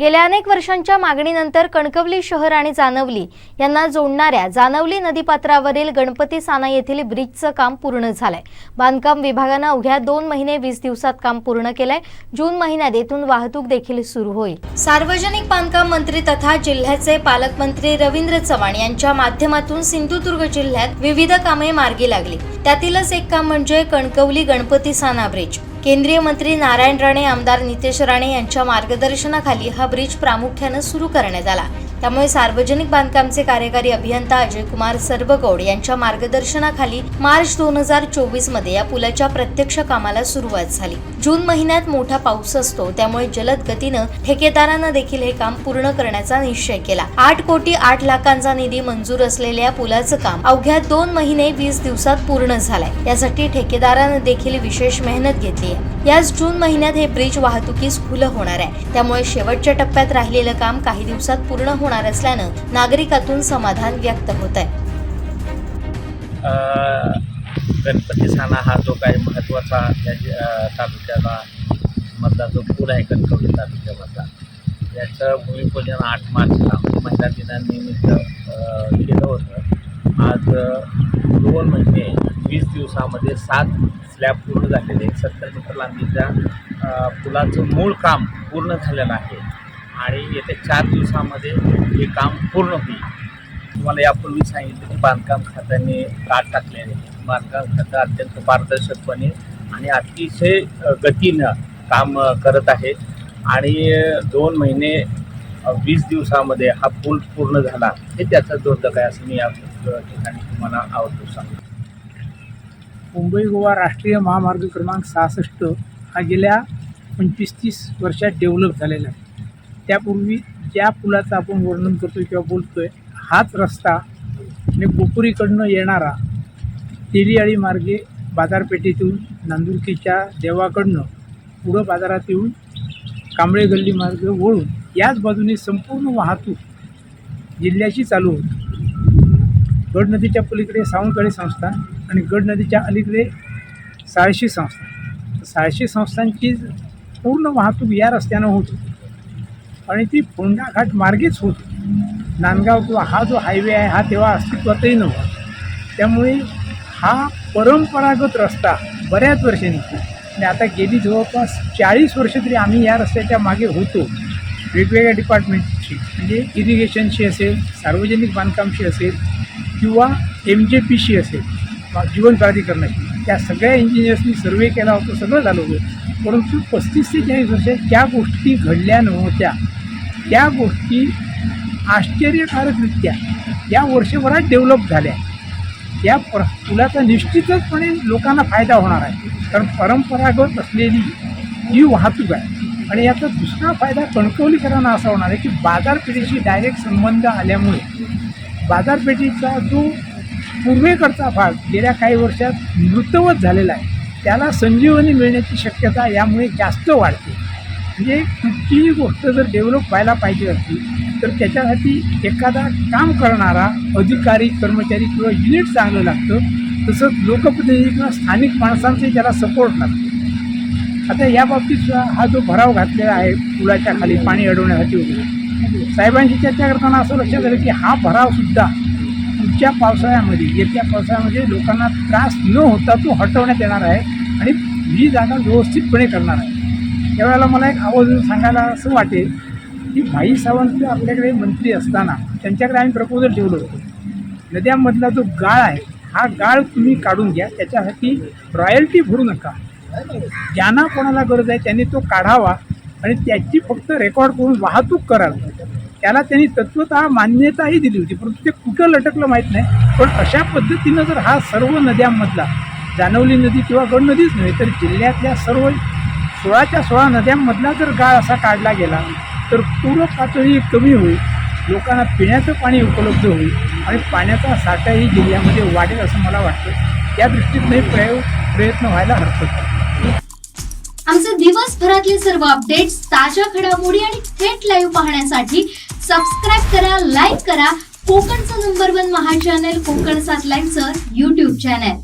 गेल्या अनेक वर्षांच्या मागणीनंतर कणकवली शहर आणि जानवली यांना जोडणाऱ्या जानवली नदीपात्रावरील गणपती साना येथील ब्रिजचं काम पूर्ण झालंय. बांधकाम विभागानं अवघ्या दोन महिने वीस दिवसात काम पूर्ण केलंय. जून महिन्यात येथून वाहतूक देखील सुरू होईल. सार्वजनिक बांधकाम मंत्री तथा जिल्ह्याचे पालकमंत्री रवींद्र चव्हाण यांच्या माध्यमातून सिंधुदुर्ग जिल्ह्यात विविध कामे मार्गी लागली. त्यातीलच एक काम म्हणजे कणकवली गणपती साना ब्रिज. केंद्रीय मंत्री नारायण राणे आमदार नितेश राणे यांच्या मार्गदर्शनाखाली हा ब्रिज प्रामुख्यानं सुरू करण्यात आला. त्यामुळे सार्वजनिक बांधकामचे कार्यकारी अभियंता अजय कुमार सर्वगौड यांच्या मार्गदर्शनाखाली मार्च दोन हजार चोवीसमध्ये या पुलाच्या प्रत्यक्ष कामाला सुरुवात झाली. जून महिन्यात मोठा पाऊस असतो त्यामुळे जलद गतीनं ठेकेदारानं देखील हे काम पूर्ण करण्याचा निश्चय केला. आठ कोटी आठ लाखांचा निधी मंजूर असलेल्या पुलाचं काम अवघ्या दोन महिने वीस दिवसात पूर्ण झालंय. यासाठी ठेकेदारानं देखील विशेष मेहनत घेतली आहे. याच जून महिन्यात हे ब्रिज वाहतुकीस खुलं होणार आहे. त्यामुळे शेवटच्या टप्प्यात राहिलेलं काम काही दिवसात पूर्ण होणार होणार असल्यानं नागरिकातून समाधान व्यक्त होत आहे. गणपती सणा हा जो काही महत्त्वाचा तालुक्याला मधला जो पूल आहे कणकवली तालुक्यामधला याचं भूमिपूजन आठ मार्चला महिला दिनानिमित्त केलं होतं. आज दोन महिने वीस दिवसामध्ये सात स्लॅब पूर्ण झालेले सत्तर मीटर लांबीच्या पुलाचं मूळ काम पूर्ण झालेलं आहे. आणि येत्या चार दिवसामध्ये हे काम पूर्ण होईल. तुम्हाला यापूर्वी सांगितलं की बांधकाम खात्याने काट टाकल्याने बांधकाम खातं अत्यंत पारदर्शकपणे आणि अतिशय गतीनं काम करत आहे. आणि दोन महिने वीस दिवसामध्ये हा पूल पूर्ण झाला हे त्याचं द्योतक आहे असं मी या ठिकाणी तुम्हाला आवडतो सांगतो. मुंबई गोवा राष्ट्रीय महामार्ग क्रमांक सहासष्ट हा गेल्या पंचवीस तीस वर्षात डेव्हलप झालेला आहे. त्यापूर्वी ज्या पुलाचं आपण वर्णन करतो किंवा बोलतोय हाच रस्ता आणि कोपुरीकडनं येणारा तेलियाळी मार्गे बाजारपेठेतून नांदुरकीच्या देवाकडनं पुढं बाजारात येऊन कांबळे गल्ली मार्ग वळून याच बाजूने संपूर्ण वाहतूक जिल्ह्याची चालू होती. गड नदीच्या पलीकडे सावंतवाडी संस्थान आणि गड नदीच्या अलीकडे साळशी संस्थान. साळशी संस्थांची पूर्ण वाहतूक या रस्त्यानं होत होती. आणि ती फोंडाघाट मार्गेच होत. होती नांदगाव किंवा हा जो हायवे आहे हा तेव्हा अस्तित्वातही नव्हता. त्यामुळे हा परंपरागत रस्ता बऱ्याच वर्षांनी आणि आता गेली जवळपास चाळीस वर्ष तरी आम्ही या रस्त्याच्या मागे होतो. वेगवेगळ्या डिपार्टमेंटशी म्हणजे इरिगेशनशी असेल सार्वजनिक बांधकामशी असेल किंवा एम जे पीशी असेल जीवन प्राधिकरणाशी. त्या सगळ्या इंजिनियर्सनी सर्वे केला होता सगळं झालं होतं. परंतु पस्तीस ते चाळीस वर्षात ज्या गोष्टी घडल्या नव्हत्या त्या गोष्टी आश्चर्यकारकरित्या या वर्षभरात डेव्हलप झाल्या. या पर पुलाचा निश्चितचपणे लोकांना फायदा होणार आहे. कारण परंपरागत असलेली ही वाहतूक आहे. आणि याचा दुसरा फायदा कणकवलीकरांना असा होणार आहे की बाजारपेठेशी डायरेक्ट संबंध आल्यामुळे बाजारपेठेचा जो पूर्वेकडचा भाग गेल्या काही वर्षात मृतवत झालेला आहे त्याला संजीवनी मिळण्याची शक्यता यामुळे जास्त वाढते. म्हणजे कुठचीही गोष्ट जर डेव्हलप व्हायला पाहिजे असली तर त्याच्यासाठी एखादा काम करणारा अधिकारी कर्मचारी किंवा युनिट चांगलं लागतं. तसंच लोकप्रतिनिधी किंवा स्थानिक माणसांचाही त्याला सपोर्ट लागतो. आता या बाबतीत हा जो भराव घातलेला आहे पुलाच्या खाली पाणी अडवण्यासाठी वगैरे साहेबांशी चर्चा करताना असं लक्षात आलं की हा भरावसुद्धा पुढच्या पावसाळ्यामध्ये येत्या पावसाळ्यामध्ये लोकांना त्रास न होता तो हटवण्यात येणार आहे आणि ही जागा व्यवस्थितपणे करणार आहे. त्यावेळेला मला एक आवर्जून सांगायला असं वाटेल की भाई सावंत आपल्याकडे मंत्री असताना त्यांच्याकडे आम्ही प्रपोजल ठेवलं होतं. नद्यांमधला जो गाळ आहे हा गाळ तुम्ही काढून घ्या. त्याच्यासाठी रॉयल्टी भरू नका. ज्यांना कोणाला गरज आहे त्यांनी तो काढावा आणि त्याची फक्त रेकॉर्ड करून वाहतूक कराल त्याला त्यांनी तत्वत मान्यताही दिली होती. परंतु ते कुठं लटकलं माहीत नाही. पण अशा पद्धतीनं जर हा सर्व नद्यांमधला जानवली नदी किंवा गड नदीच नव्हे तर जिल्ह्यातल्या सर्व सोळाच्या सोळा नद्यांमधला जर गाळ असा काढला गेला तर पूर पातळी कमी होईल. लोकांना पिण्याचं पाणी उपलब्ध होईल आणि पाण्याचा साठाही जिल्ह्यामध्ये वाढेल असं मला वाटतं. त्या दृष्टीने प्रयोग प्रयत्न व्हायला हरकत नाही. आमचे दिवसभरातले सर्व अपडेट्स ताज्या घडामोडी आणि थेट लाईव्ह पाहण्यासाठी सबस्क्राईब करा लाईक करा. कोकणचं नंबर वन महा चॅनल कोकण सात लाईनचं युट्यूब चॅनल